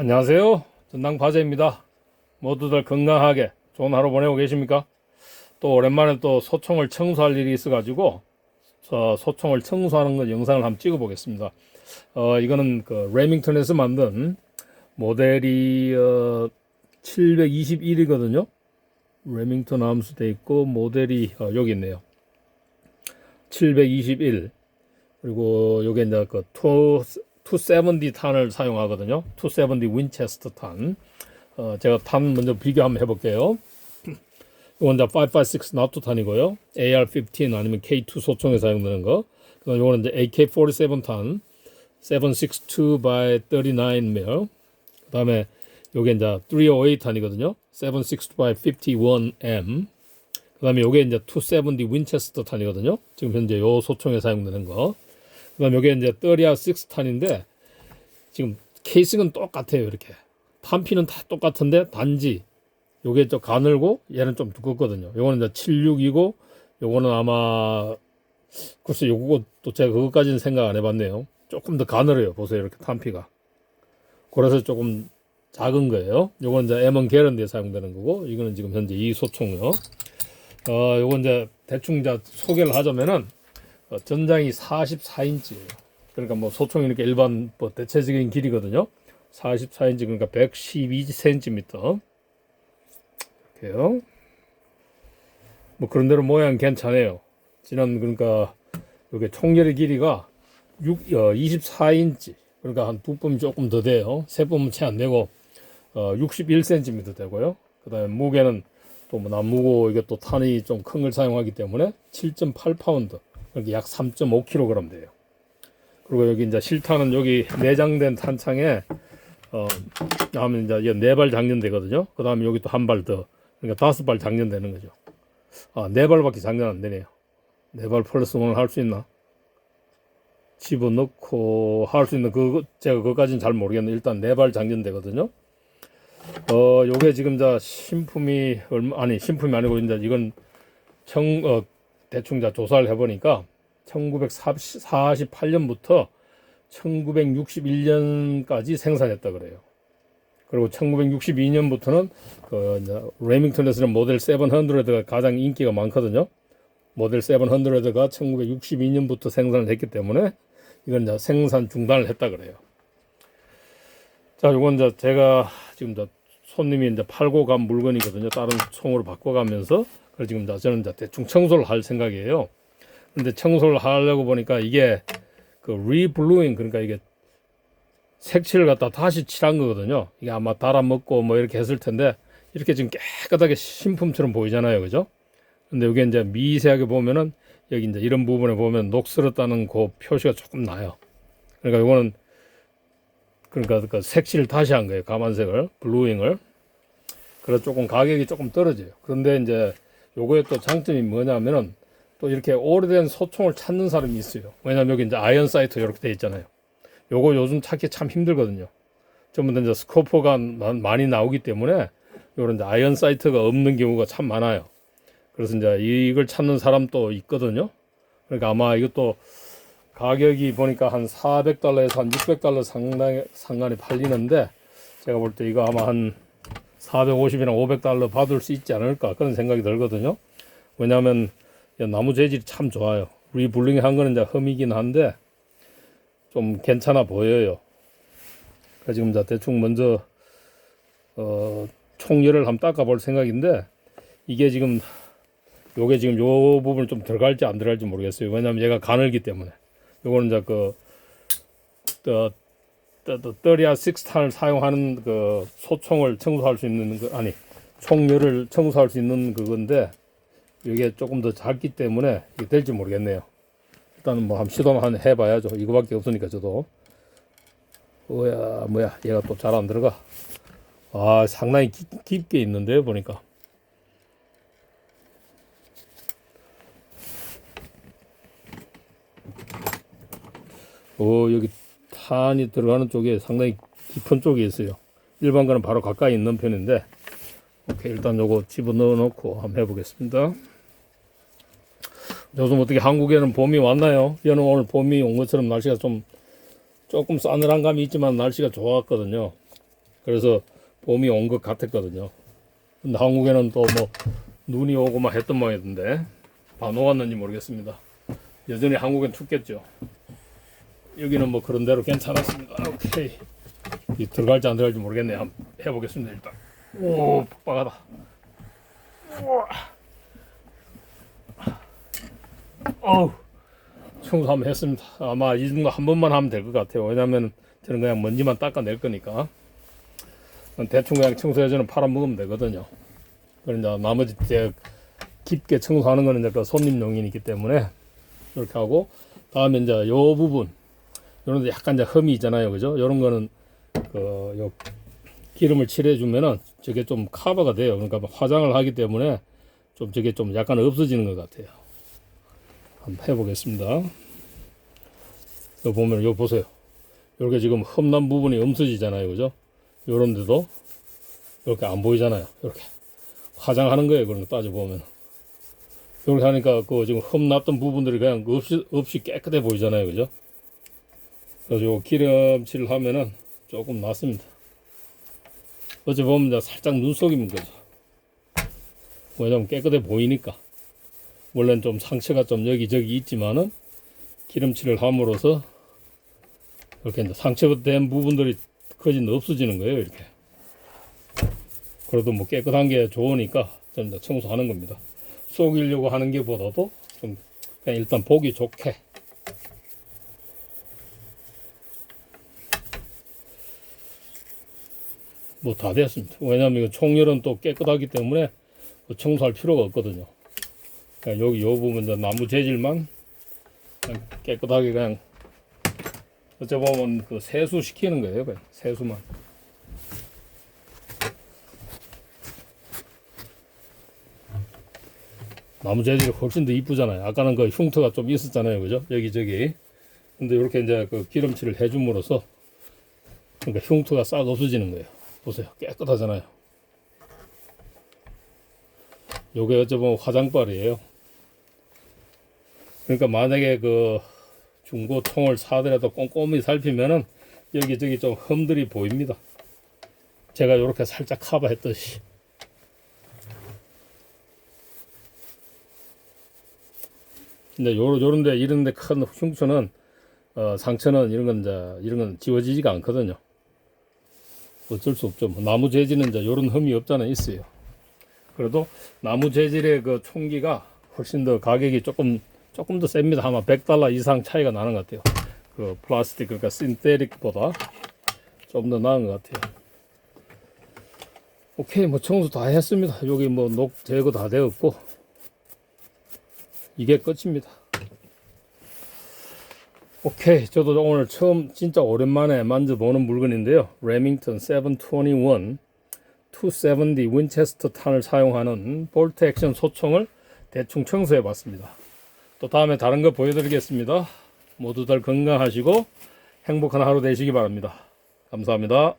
안녕하세요. 전당 바제입니다. 모두들 건강하게 좋은 하루 보내고 계십니까? 또 오랜만에 또 소총을 청소할 일이 있어가지고 저 소총을 청소하는 거 영상을 한번 찍어보겠습니다. 어, 이거는 그 레밍턴에서 만든 모델이 어, 721이거든요. 레밍턴 암수돼 있고 모델이 어, 여기 있네요. 721 그리고 요게 이제 그 270 탄을 사용하거든요. 270 윈체스터 탄. 어, 제가 탄 먼저 비교 한번 해볼게요. 이건 이제 556 나토 탄이고요. AR-15 아니면 K2 소총에 사용되는 거. 그다음 이거는 이제 AK-47 탄, 762 by 39mm. 그다음에 요게 이제 308 탄이거든요. 762 by 51M. 그다음에 요게 이제 270 윈체스터 탄이거든요. 지금 현재 요 소총에 사용되는 거. 그다음 여기 이제 30아 6 탄인데 지금 케이싱은 똑같아요 이렇게. 탄피는 다 똑같은데 단지 요게 좀 가늘고 얘는 좀 두껍거든요. 요거는 이제 76이고 요거는 아마 글쎄 요것도 제가 그것까지는 생각 안 해봤네요. 조금 더 가늘어요 보세요 이렇게 탄피가. 그래서 조금 작은 거예요. 요거는 이제 M1 게런드에 사용되는 거고 이거는 지금 현재 이 소총이요. 어 요건 이제 대충 이제 소개를 하자면은 어, 전장이 44인치예요. 그러니까 뭐 소총이 이렇게 일반 뭐 대체적인 길이거든요. 44인치 그러니까 112cm. 이렇게요. 뭐 그런 대로 모양 괜찮아요. 지난 그러니까 이게 총열의 길이가 6, 어, 24인치. 그러니까 한 두 뼘 조금 더 돼요. 세 뼘은 채 안 되고 어, 61cm 되고요. 그다음에 무게는 또 뭐 나무고 이게 또 탄이 좀 큰 걸 사용하기 때문에 7.8파운드. 여기 약 3.5kg 돼요. 그리고 여기 이제 실탄은 여기 내장된 탄창에 어 하면 이제 네발 장전되거든요. 그 다음에 여기 또 한 발 더, 그러니까 다섯 발 장전되는 거죠. 아, 네 발밖에 장전 안 되네요. 네 발 플러스 원을 할수 있나? 집어넣고 할 수 있는 그 제가 그것까지는 잘 모르겠는데 일단 네 발 장전되거든요. 어, 요게 지금 자 신품이 얼마 아니 신품이 아니고 이제 이건 청 어, 대충 자 조사를 해보니까 1948년부터 1961년까지 생산했다 그래요. 그리고 1962년부터는 그 레밍턴에서는 모델 700가 가장 인기가 많거든요. 모델 700가 1962년부터 생산을 했기 때문에 이건 이제 생산 중단을 했다 그래요. 자, 이건 이제 제가 지금 이제 손님이 이제 팔고 간 물건이거든요. 다른 총으로 바꿔가면서 지금 저는 대충 청소를 할 생각이에요. 근데 청소를 하려고 보니까 이게 그 리블루잉 그러니까 이게 색칠을 갖다 다시 칠한 거거든요. 이게 아마 달아먹고 뭐 이렇게 했을 텐데 이렇게 지금 깨끗하게 신품처럼 보이잖아요. 그죠? 근데 여기 이제 미세하게 보면은 여기 이제 이런 부분에 보면 녹슬었다는 그 표시가 조금 나요. 그러니까 이거는 그러니까 그 색칠을 다시 한 거예요. 까만색을 블루잉을. 그래서 조금 가격이 조금 떨어져요. 그런데 이제 요거의 또 장점이 뭐냐면은 또 이렇게 오래된 소총을 찾는 사람이 있어요. 왜냐면 여기 이제 아이언 사이트 이렇게 돼 있잖아요. 요거 요즘 찾기 참 힘들거든요. 전부 다 이제 스코퍼가 많이 나오기 때문에 요런 이제 아이언 사이트가 없는 경우가 참 많아요. 그래서 이제 이걸 찾는 사람도 있거든요. 그러니까 아마 이것도 가격이 보니까 한 400달러에서 한 600달러 상당히 상간에 팔리는데 제가 볼 때 이거 아마 한 450이나 500달러 받을 수 있지 않을까 그런 생각이 들거든요. 왜냐하면 나무 재질이 참 좋아요. 리블링 한 거는 이제 흠이긴 한데 좀 괜찮아 보여요. 그래서 지금 자 대충 먼저 어, 총열을 한번 닦아볼 생각인데 이게 지금 요게 지금 요 부분 좀 들어갈지 안 들어갈지 모르겠어요. 왜냐하면 얘가 가늘기 때문에 요거는 이제 그 어, 떠리아 식스탄을 사용하는 그 소총을 청소할 수 있는 그 아니 총열을 청소할 수 있는 그건데 이게 조금 더 작기 때문에 이게 될지 모르겠네요. 일단은 뭐 한번 시도만 한 해봐야죠. 이거밖에 없으니까 저도. 뭐야 뭐야 얘가 또 잘 안 들어가. 아 상당히 깊, 깊게 있는데 보니까. 오 여기 탄이 들어가는 쪽에 상당히 깊은 쪽에 있어요. 일반 거는 바로 가까이 있는 편인데 오케이 일단 요거 집어넣어 놓고 한번 해보겠습니다. 요즘 어떻게 한국에는 봄이 왔나요? 저는 오늘 봄이 온 것처럼 날씨가 좀 조금 싸늘한 감이 있지만 날씨가 좋았거든요. 그래서 봄이 온 것 같았거든요. 근데 한국에는 또 뭐 눈이 오고 막 했던 모양이던데 다 녹았는지 모르겠습니다. 여전히 한국엔 춥겠죠. 여기는 뭐 그런 대로 괜찮았습니다. 오케이. 이 들어갈지 안 들어갈지 모르겠네요. 한번 해보겠습니다 일단. 오 빡빡하다. 우와. 어우 청소 한번 했습니다. 아마 이 정도 한 번만 하면 될 것 같아요. 왜냐면 저는 그냥 먼지만 닦아낼 거니까. 대충 그냥 청소해주는 팔아 먹으면 되거든요. 그러니까 나머지 깊게 청소하는 거는 이제 그 손님용이기 때문에 이렇게 하고 다음에 이제 요 부분 요런 데 약간 이제 흠이 있잖아요. 그죠? 요런 거는 그요 기름을 칠해 주면은 저게 좀 커버가 돼요. 그러니까 화장을 하기 때문에 좀 저게 좀 약간 없어지는 것 같아요. 한번 해보겠습니다. 요 보면 요 보세요. 이렇게 지금 험난 부분이 없어지잖아요. 그죠? 요런 데도 이렇게 안 보이잖아요. 이렇게 화장하는 거예요. 그런 거 따져보면. 이렇게 하니까 그 지금 흠났던 부분들이 그냥 없이, 없이 깨끗해 보이잖아요. 그죠? 그래서 요 기름칠을 하면은 조금 낫습니다. 어찌 보면 살짝 눈속임인 거죠. 왜냐면 깨끗해 보이니까. 원래는 좀 상처가 좀 여기저기 있지만은 기름칠을 함으로써 이렇게 이제 상처된 부분들이 거진 없어지는 거예요. 이렇게. 그래도 뭐 깨끗한 게 좋으니까 좀 청소하는 겁니다. 속이려고 하는 게 보다도 좀 그냥 일단 보기 좋게 뭐 다 됐습니다. 왜냐하면 이거 총열은 또 깨끗하기 때문에 그 청소할 필요가 없거든요. 여기 요 부분 이제 나무 재질만 깨끗하게 그냥 어째 보면 그 세수 시키는 거예요. 그냥 세수만. 나무 재질이 훨씬 더 이쁘잖아요. 아까는 그 흉터가 좀 있었잖아요. 그죠? 여기저기. 근데 이렇게 이제 그 기름칠을 해줌으로써 그러니까 흉터가 싹 없어지는 거예요. 보세요. 깨끗하잖아요. 요게 어쩌면 화장발이에요. 그러니까 만약에 그 중고 총을 사더라도 꼼꼼히 살피면은 여기저기 좀 흠들이 보입니다. 제가 이렇게 살짝 커버했듯이. 근데 요, 요런데 이런데 큰 흉터는 어, 상처는 이런 건 이제 이런 건 지워지지가 않거든요. 어쩔 수 없죠. 뭐 나무 재질은 이제 요런 흠이 없잖아요. 있어요. 그래도 나무 재질의 그 총기가 훨씬 더 가격이 조금 조금 더 셉니다. 아마 100달러 이상 차이가 나는 것 같아요. 그 플라스틱 그러니까 신테릭보다 좀 더 나은 것 같아요. 오케이 뭐 청소 다 했습니다. 여기 뭐 녹 제거 다 되었고 이게 끝입니다. 오케이 저도 오늘 처음 진짜 오랜만에 만져보는 물건인데요. 레밍턴 721 270 윈체스터 탄을 사용하는 볼트 액션 소총을 대충 청소해 봤습니다. 또 다음에 다른 거 보여드리겠습니다. 모두들 건강하시고 행복한 하루 되시기 바랍니다. 감사합니다.